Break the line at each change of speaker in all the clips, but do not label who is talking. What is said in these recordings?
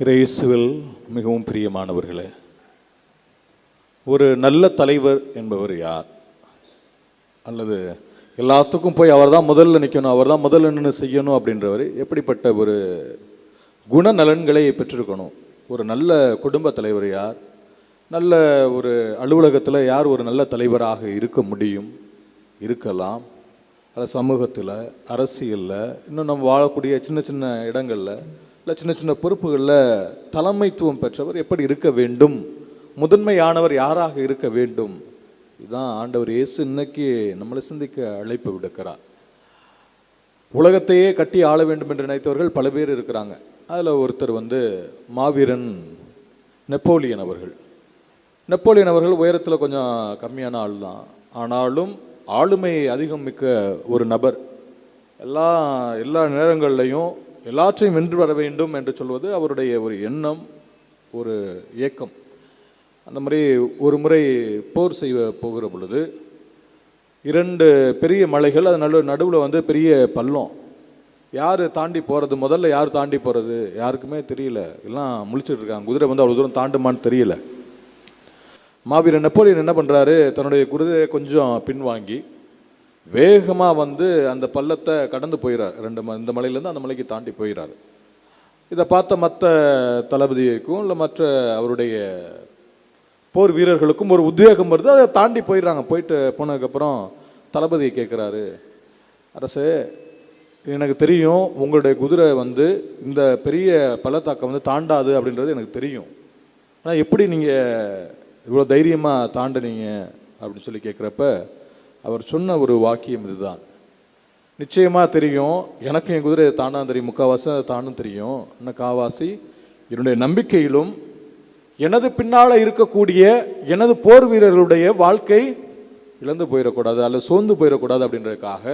இயேசுவில் மிகவும் பிரியமானவர்களே ஒரு நல்ல தலைவர் என்பவர் யார்? அல்லது எல்லாத்துக்கும் போய் அவர் தான் முதல்ல நிற்கணும் அவர் தான் முதல்ல நின்று செய்யணும் அப்படின்றவர் எப்படிப்பட்ட ஒரு குணநலன்களை பெற்றிருக்கணும்? ஒரு நல்ல குடும்ப தலைவர் யார்? நல்ல ஒரு அலுவலகத்தில் யார் ஒரு நல்ல தலைவராக இருக்க முடியும்? இருக்கலாம். அது சமூகத்தில் அரசியலில் இன்னும் நம்ம வாழக்கூடிய சின்ன சின்ன இடங்களில் இல்லை சின்ன சின்ன பொறுப்புகளில் தலைமைத்துவம் பெற்றவர் எப்படி இருக்க வேண்டும்? முதன்மையானவர் யாராக இருக்க வேண்டும்? இதுதான் ஆண்டவர் இயேசு இன்னைக்கு நம்மளை சிந்திக்க அழைப்பு விடுக்கிறார். உலகத்தையே கட்டி ஆள வேண்டும் என்று நினைத்தவர்கள் பல பேர் இருக்கிறாங்க. அதில் ஒருத்தர் வந்து மாவீரன் நெப்போலியன் அவர்கள். நெப்போலியன் அவர்கள் உயரத்தில் கொஞ்சம் கம்மியான ஆள் தான் ஆனாலும் ஆளுமை அதிகம் மிக்க ஒரு நபர். எல்லா எல்லா நேரங்கள்லையும் எல்லாற்றையும் வென்று வர வேண்டும் என்று சொல்வது அவருடைய ஒரு எண்ணம் ஒரு ஏக்கம். அந்த மாதிரி ஒரு முறை போர் செய்ய போகிற பொழுது இரண்டு பெரிய மலைகள் அது நடு நடுவில் வந்து பெரிய பள்ளம். யார் தாண்டி போகிறது முதல்ல யார் தாண்டி போகிறது யாருக்குமே தெரியல. எல்லாம் முழிச்சிட்டு இருக்காங்க. குதிரை வந்து அவ்வளோ தூரம் தாண்டுமான்னு தெரியல. மாவீரன் நெப்போலியன் என்ன பண்ணுறாரு தன்னுடைய குதிரையை கொஞ்சம் பின்வாங்கி வேகமாக வந்து அந்த பள்ளத்தை கடந்து போயிறார். ரெண்டு ம இந்த மலையிலேருந்து அந்த மலைக்கு தாண்டி போயிறாரு. இதை பார்த்த மற்ற தளபதிக்கும் இல்லை மற்ற அவருடைய போர் வீரர்களுக்கும் ஒரு உத்வேகம் வருது. அதை தாண்டி போயிடுறாங்க போயிட்டு போனதுக்கப்புறம் தளபதியை கேட்குறாரு அரசு எனக்கு தெரியும் உங்களுடைய குதிரை வந்து இந்த பெரிய பள்ளத்தாக்கம் வந்து தாண்டாது அப்படின்றது எனக்கு தெரியும். ஆனால் எப்படி நீங்கள் இவ்வளோ தைரியமாக தாண்டினீங்க? அப்படின்னு சொல்லி கேட்குறப்ப அவர் சொன்ன ஒரு வாக்கியம் இதுதான். நிச்சயமாக தெரியும் எனக்கும் என் குதிரை தாண்டான் தெரியும் முக்கால்வாசி அதை தானும் தெரியும். என்ன காவாசி என்னுடைய நம்பிக்கையிலும் எனது பின்னால் இருக்கக்கூடிய எனது போர் வீரர்களுடைய வாழ்க்கை இழந்து போயிடக்கூடாது அல்லது சோர்ந்து போயிடக்கூடாது அப்படின்றதுக்காக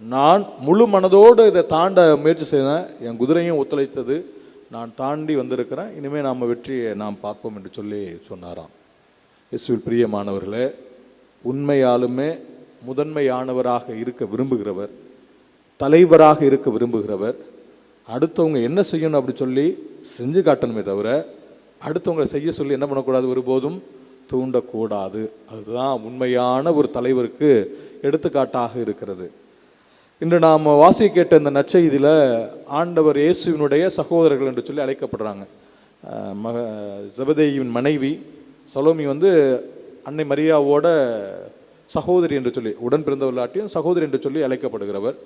நான் முழு மனதோடு இதை தாண்ட முயற்சி செய்தேன். என் குதிரையும் ஒத்துழைத்தது. நான் தாண்டி வந்திருக்கிறேன். இனிமேல் நாம் வெற்றியை நாம் பார்ப்போம் என்று சொல்லி சொன்னாராம். இயேசுவில் பிரியமானவர்களே உண்மையாலுமே முதன்மையானவராக இருக்க விரும்புகிறவர் தலைவராக இருக்க விரும்புகிறவர் அடுத்தவங்க என்ன செய்யணும் அப்படி சொல்லி செஞ்சு காட்டணுமே தவிர அடுத்தவங்களை செய்ய சொல்லி என்ன பண்ணக்கூடாது? ஒருபோதும் தூண்டக்கூடாது. அதுதான் உண்மையான ஒரு தலைவருக்கு எடுத்துக்காட்டாக இருக்கிறது. இன்று நாம் வாசி கேட்ட இந்த நற்செய்தியில் ஆண்டவர் இயேசுவினுடைய சகோதரர்கள் என்று சொல்லி அழைக்கப்படுறாங்க. மக ஜபதேயின் மனைவி சலோமி வந்து அன்னை மரியாவோட சகோதரி என்று சொல்லி உடன் பிறந்தவர்களாட்டியும் சகோதரி என்று சொல்லி அழைக்கப்படுகிறவர்.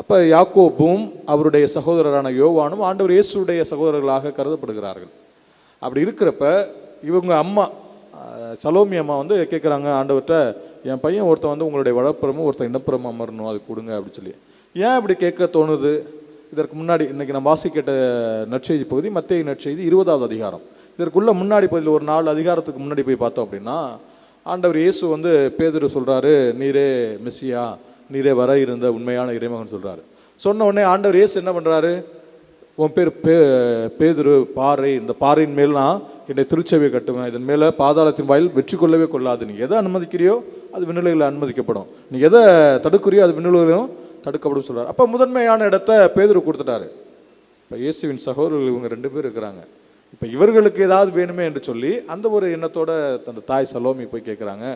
அப்போ யாக்கோபும் அவருடைய சகோதரரான யோவானும் ஆண்டவர் இயேசுடைய சகோதரர்களாக கருதப்படுகிறார்கள். அப்படி இருக்கிறப்ப இவங்க அம்மா சலோமி அம்மா வந்து கேட்குறாங்க ஆண்டவர்கிட்ட என் பையன் ஒருத்தன் வந்து உங்களுடைய வளப்புறமும் ஒருத்தன் இனப்புறமும் அமரணும் அது கொடுங்க அப்படின்னு சொல்லி. ஏன் இப்படி கேட்க தோணுது? இதற்கு முன்னாடி இன்றைக்கி நான் வாசி கேட்ட நற்செய்தி பகுதி மத்திய நற்செய்தி இருபதாவது அதிகாரம். இதற்குள்ள முன்னாடி பகுதியில் ஒரு நாலு அதிகாரத்துக்கு முன்னாடி போய் பார்த்தோம் அப்படின்னா ஆண்டவர் இயேசு வந்து பேதுரு சொல்கிறாரு நீரே மெஸ்ஸியா நீரே வர இருந்த உண்மையான இறைமகன் சொல்கிறாரு சொன்ன உடனே ஆண்டவர் இயேசு என்ன பண்ணுறாரு உன் பேர் பே பேதுரு பாறை இந்த பாறையின் மேலாம் என்னை திருச்சபை கட்டுவேன். இதன் மேலே பாதாளத்தின் வாயில் வெற்றி கொள்ளவே கொள்ளாது. நீ எதை அனுமதிக்கிறியோ அது விண்ணுலகில் அனுமதிக்கப்படும். நீ எதை தடுக்கிறியோ அது விண்ணுலகிலும் தடுக்கப்படும் சொல்கிறார் அப்போ முதன்மையான இடத்த பேதுரு கொடுத்துட்டாரு. இப்போ இயேசுவின் சகோதரர்கள் இவங்க ரெண்டு பேர் இருக்கிறாங்க. இப்போ இவர்களுக்கு ஏதாவது வேணுமே என்று சொல்லி அந்த ஒரு எண்ணத்தோட தன் தாய் சலோமி போய் கேட்குறாங்க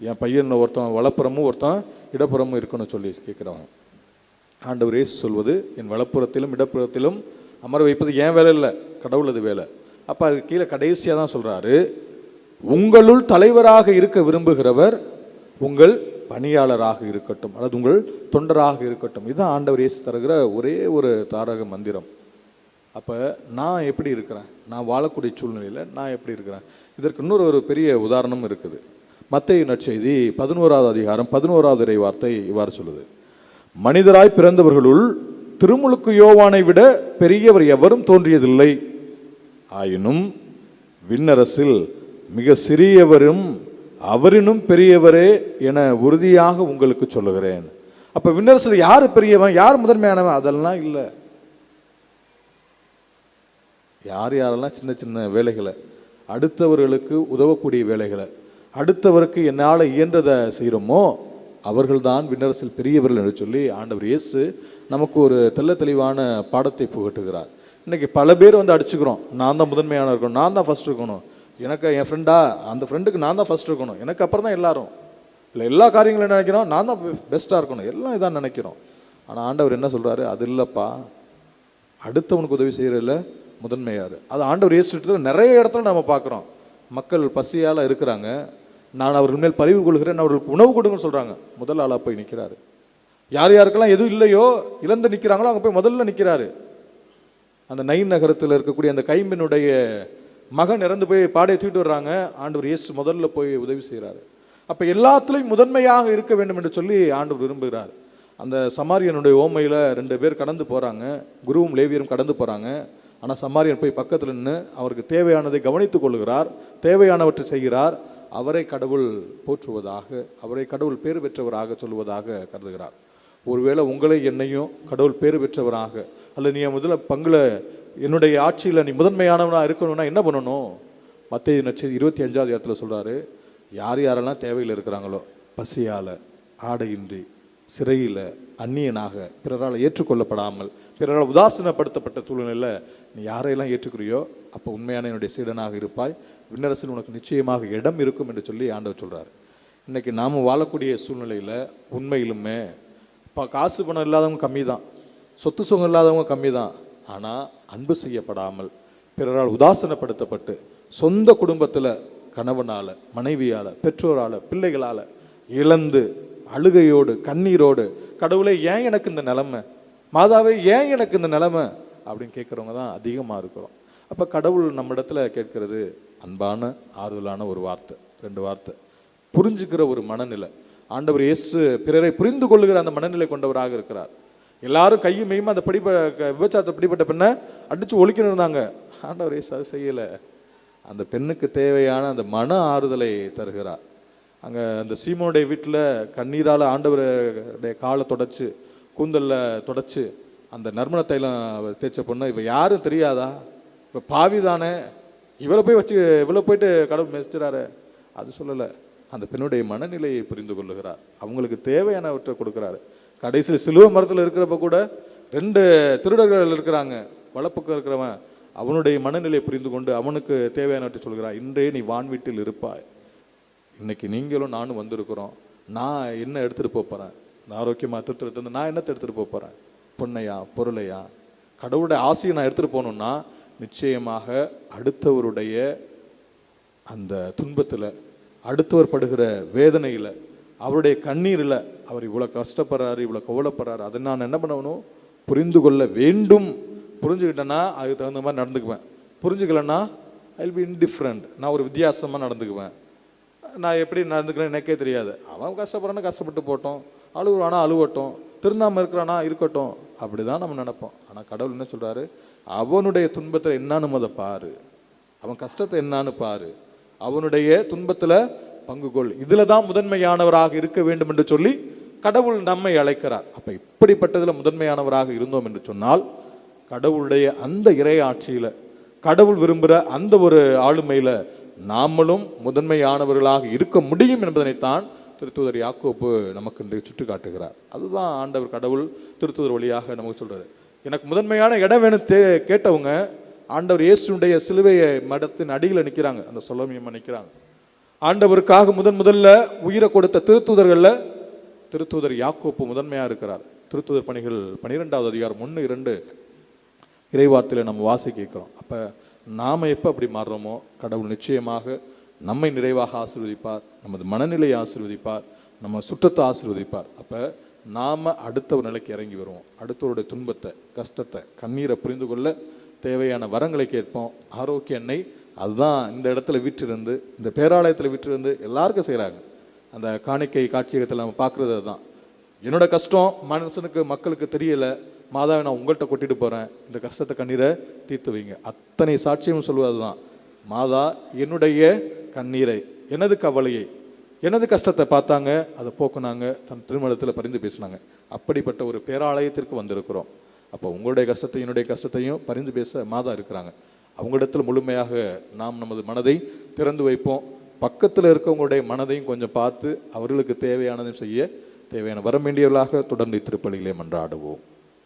என் பையன் ஒருத்தன் வலப்புறமும் ஒருத்தன் இடப்புறமும் இருக்கணும்னு சொல்லி கேட்குறாங்க ஆண்டவர் இயேசு சொல்வது என் வலப்புறத்திலும் இடப்புறத்திலும் அமர வைப்பது ஏன் வேலை இல்லை கடவுளது வேலை. அப்போ அதுக்கு கீழே கடைசியாக தான் சொல்கிறாரு உங்களுள் தலைவராக இருக்க விரும்புகிறவர் உங்கள் பணியாளராக இருக்கட்டும். அல்லது உங்கள் தொண்டராக இருக்கட்டும். இதுதான் ஆண்டவர் இயேசு தருகிற ஒரே ஒரு தாரக மந்திரம். அப்போ நான் எப்படி இருக்கிறேன்? நான் வாழக்கூடிய சூழ்நிலையில் நான் எப்படி இருக்கிறேன்? இதற்கு இன்னொரு ஒரு பெரிய உதாரணம் இருக்குது. மத்திய நற்செய்தி பதினோராவது அதிகாரம் பதினோராவது இறை வார்த்தை இவ்வாறு சொல்லுது. மனிதராய் பிறந்தவர்களுள் திருமுழுக்கு யோவானை விட பெரியவர் எவரும் தோன்றியதில்லை. ஆயினும் விண்ணரசில் மிக சிறியவரும் அவரினும் பெரியவரே என உறுதியாக உங்களுக்கு சொல்லுகிறேன். அப்போ விண்ணரசில் யார் பெரியவன்? யார் முதன்மையானவன்? அதெல்லாம் இல்லை. யார் யாரெல்லாம் சின்ன சின்ன வேலைகளை அடுத்தவர்களுக்கு உதவக்கூடிய வேலைகளை அடுத்தவருக்கு என்னால் இயன்றதை செய்கிறோமோ அவர்கள்தான் விண்ணரசில் பெரியவர்கள் என்று சொல்லி ஆண்டவர் இயேசு நமக்கு ஒரு தெல்ல தெளிவான பாடத்தை புகட்டுகிறார். இன்னைக்கு பல பேர் வந்து அடிச்சுக்கிறோம். நான் தான் முதன்மையான இருக்கணும் நான் தான் ஃபஸ்ட் இருக்கணும். எனக்கு என் ஃப்ரெண்டா அந்த ஃப்ரெண்டுக்கு நான் தான் ஃபஸ்ட் இருக்கணும். எனக்கு அப்புறம் தான் எல்லாரும். இல்லை எல்லா காரியங்களும் நினைக்கிறோம்? நான் தான் பெஸ்ட்டாக இருக்கணும். எல்லாம் இதான் நினைக்கிறோம். ஆனால் ஆண்டவர் என்ன சொல்கிறாரு அது இல்லைப்பா. அடுத்தவனுக்கு உதவி செய்கிறதில்ல முதன்மையார். அது ஆண்டவர் இயேசு நிறைய இடத்துல நம்ம பார்க்குறோம். மக்கள் பசியால் இருக்கிறாங்க. நான் அவர்கள் மேல் பரிவு கொள்கிறேன் அவர்களுக்கு உணவு கொடுங்கன்னு சொல்கிறாங்க முதல் ஆளாக போய் நிற்கிறாரு யார் யாருக்கெல்லாம் எதுவும் இல்லையோ இழந்து நிற்கிறாங்களோ அங்கே போய் முதல்ல நிற்கிறாரு அந்த நைன் நகரத்தில் இருக்கக்கூடிய அந்த கைம்பெண்ணுடைய மகன் இறந்து போய் பாடையை தூக்கிட்டு வர்றாங்க. ஆண்டவர் இயேசு முதல்ல போய் உதவி செய்கிறாரு அப்போ எல்லாத்துலேயும் முதன்மையாக இருக்க வேண்டும் என்று சொல்லி ஆண்டவர் விரும்புகிறார். அந்த சமாரியனுடைய ஓமையில் ரெண்டு பேர் கடந்து போகிறாங்க குருவும் லேவியரும் கடந்து போகிறாங்க ஆனால் சமாரியன் போய் பக்கத்தில் நின்று அவருக்கு தேவையானதை கவனித்துக் கொள்கிறார் தேவையானவற்றை செய்கிறார் அவரை கடவுள் போற்றுவதாக அவரை கடவுள் பேர் பெற்றவராக சொல்வதாக கருதுகிறார். ஒருவேளை உங்களை என்னையும் கடவுள் பேர் பெற்றவராக அல்ல நீ முதல்ல பங்கில் என்னுடைய ஆட்சியில் நீ முதன்மையானவனாக இருக்கணும்னா என்ன பண்ணணும்? மத்திய நட்சத்திரம் இருபத்தி அஞ்சாவது இடத்துல சொல்கிறாரு யார் யாரெல்லாம் தேவையில் இருக்கிறாங்களோ பசியால் ஆடையின்றி சிறையில் அந்நியனாக பிறரால் ஏற்றுக்கொள்ளப்படாமல் பிறரால் உதாசீனப்படுத்தப்பட்ட சூழ்நிலையில் நீ யாரையெல்லாம் ஏற்றுக்கிறியோ அப்போ உண்மையான என்னுடைய சீடனாக இருப்பாய். விண்ணரசில் உனக்கு நிச்சயமாக இடம் இருக்கும் என்று சொல்லி ஆண்டவர் சொல்கிறார் இன்றைக்கி நாம் வாழக்கூடிய சூழ்நிலையில் உண்மையிலுமே இப்போ காசு பணம் இல்லாதவங்க கம்மி தான் சொத்து சுகம் இல்லாதவங்க கம்மி தான் ஆனால் அன்பு செய்யப்படாமல் பிறரால் உதாசனப்படுத்தப்பட்டு சொந்த குடும்பத்தில் கணவனால் மனைவியால் பெற்றோரால் பிள்ளைகளால் இழந்து அழுகையோடு கண்ணீரோடு கடவுளே ஏன் எனக்கு இந்த நிலமை? மாதாவே ஏன் எனக்கு இந்த நிலமை? அப்படின்னு கேட்குறவங்க தான் அதிகமாக இருக்கிறோம். அப்போ கடவுள் நம்ம இடத்துல கேட்கறது அன்பான ஆறுதலான ஒரு வார்த்தை ரெண்டு வார்த்தை. புரிஞ்சுக்கிற ஒரு மனநிலை. ஆண்டவர் இயேசு பிறரை புரிந்து கொள்ளுகிற அந்த மனநிலை கொண்டவராக இருக்கிறார். எல்லாரும் கையும் மெய்யுமா அந்த படிப்ப விபச்சாரத்தை பிடிப்பட்ட பெண்ணை அடித்து ஒழிக்கணும் இருந்தாங்க. ஆண்டவர் இயேசு அது செய்யலை. அந்த பெண்ணுக்கு தேவையான அந்த மன ஆறுதலை தருகிறார். அங்கே அந்த சீமோனுடைய வீட்டில் கண்ணீரால் ஆண்டவருடைய காலை தொடச்சு கூந்தலில் தொடச்சு அந்த நறுமண தைலம் தேய்ச்ச பொண்ணு இப்போ யாரும் தெரியாதா? இப்போ பாவி தானே இவளை போய் வச்சு இவ்வளோ போயிட்டு கடவுள் மெசிச்சுறாரு அது சொல்லலை. அந்த பெண்ணுடைய மனநிலையை புரிந்து கொள்ளுகிறார். அவங்களுக்கு தேவையானவற்றை கொடுக்குறாரு. கடைசியில் சிலுவை மரத்தில் இருக்கிறப்ப கூட ரெண்டு திருடர்கள் இருக்கிறாங்க. வலப்பக்கம் இருக்கிறவன். அவனுடைய மனநிலையை புரிந்து கொண்டு அவனுக்கு தேவையானவற்றை சொல்கிறான் இன்றே நீ வான்வீட்டில் இருப்பாய். இன்னைக்கு நீங்களும் நானும் வந்திருக்கிறோம். நான் என்ன எடுத்துகிட்டு போகிறேன் நான் ஆரோக்கியமாக திருத்துறது வந்து நான் என்னத்தை எடுத்துகிட்டு போகிறேன் பொண்ணையா பொருளையா? கடவுளுடைய ஆசையை நான் எடுத்துகிட்டு போகணுன்னா நிச்சயமாக அடுத்தவருடைய அந்த துன்பத்தில் அடுத்தவர் படுகிற வேதனையில் அவருடைய கண்ணீரில் அவர் இவ்வளோ கஷ்டப்படுறாரு இவ்வளோ கவலைப்படுறாரு. அதை நான் என்ன பண்ணணும் புரிந்து கொள்ள வேண்டும். புரிஞ்சுக்கிட்டேன்னா அதுக்கு தகுந்த மாதிரி நடந்துக்குவேன். புரிஞ்சுக்கலன்னா ஐ பி இன்டிஃப்ரெண்ட் நான் ஒரு வித்தியாசமாக நடந்துக்குவேன். நான் எப்படி நடந்துக்கிறேன்னு எனக்கே தெரியாது. அவன் கஷ்டப்படுறான்னு கஷ்டப்பட்டு போட்டோம். அழுகுறானா அழுவட்டும். திருந்தாமல் இருக்கிறானா இருக்கட்டும். அப்படி தான் நம்ம நினைப்போம். ஆனால் கடவுள் என்ன சொல்கிறாரு அவனுடைய துன்பத்தை என்னான்னு முத பாரு. அவன் கஷ்டத்தை என்னான்னு பாரு. அவனுடைய துன்பத்தில் பங்கு கொள். இதில் தான் முதன்மையானவராக இருக்க வேண்டும் என்று சொல்லி கடவுள் நம்மை அழைக்கிறார். அப்போ இப்படிப்பட்டதில் முதன்மையானவராக இருந்தோம் என்று சொன்னால் கடவுளுடைய அந்த இறையாட்சியில் கடவுள் விரும்புகிற அந்த ஒரு ஆளுமையில் நாமளும் முதன்மையானவர்களாக இருக்க முடியும் என்பதனைத்தான் திருத்தூதர் யாக்கோப்பு நமக்கு இன்றைக்கு சுட்டு காட்டுகிறார் அதுதான் ஆண்டவர் கடவுள் திருத்தூதர் வழியாக நமக்கு சொல்கிறது எனக்கு முதன்மையான இடம் வேணும் தே கேட்டவங்க ஆண்டவர் இயேசுடைய சிலுவையை மடத்தின் அடியில் நிற்கிறாங்க அந்த சொல்லமியம்மா நிற்கிறாங்க ஆண்டவருக்காக முதன் முதல்ல உயிரை கொடுத்த திருத்தூதர்களில் திருத்தூதர் யாக்கோப்பு முதன்மையாக இருக்கிறார். திருத்தூதர் பணிகள் பன்னிரெண்டாவது அதிகாரம் ஒன்று இரண்டு இறைவார்த்தையில் நம்ம வாசி கேட்குறோம். அப்போ நாம் எப்போ அப்படி மாறுறோமோ கடவுள் நிச்சயமாக நம்மை நிறைவாக ஆசிர்வதிப்பார் நமது மனநிலையை ஆசீர்வதிப்பார் நம்ம சுற்றத்தை ஆசிர்வதிப்பார். அப்போ நாம் அடுத்த ஒரு நிலைக்கு இறங்கி வருவோம். அடுத்தவருடைய துன்பத்தை கஷ்டத்தை கண்ணீரை புரிந்து கொள்ள தேவையான வரங்களை கேட்போம். ஆரோக்கிய எண்ணெய் அதுதான் இந்த இடத்துல விற்றிருந்து இந்த பேராலயத்தில் விற்றிருந்து எல்லாருக்கும் செய்கிறாங்க அந்த காணிக்கை காட்சியகத்தில் நம்ம பார்க்குறது அதுதான். என்னோடய கஷ்டம் மனுஷனுக்கு மக்களுக்கு தெரியலை. மாதாவை நான் உங்கள்கிட்ட கொட்டிட்டு போகிறேன் இந்த கஷ்டத்தை கண்ணீரை தீர்த்து வைங்க. அத்தனை சாட்சியம் சொல்வது தான் மாதா என்னுடைய கண்ணீரை எனது கவலையை எனது கஷ்டத்தை பார்த்தாங்க அதை போக்குனாங்க தன் திருமணத்தில் பரிந்து பேசினாங்க. அப்படிப்பட்ட ஒரு பேராலயத்திற்கு வந்திருக்கிறோம். அப்போ உங்களுடைய கஷ்டத்தையும் என்னுடைய கஷ்டத்தையும் பரிந்து பேச மாதா இருக்கிறாங்க. அவங்களிடத்தில் முழுமையாக நாம் நமது மனதை திறந்து வைப்போம். பக்கத்தில் இருக்கவங்களுடைய மனதையும் கொஞ்சம் பார்த்து அவர்களுக்கு தேவையானதையும் செய்ய தேவையான வர வேண்டியவர்களாக தொடர்ந்து திருப்பலியிலே மன்றாடுவோம்.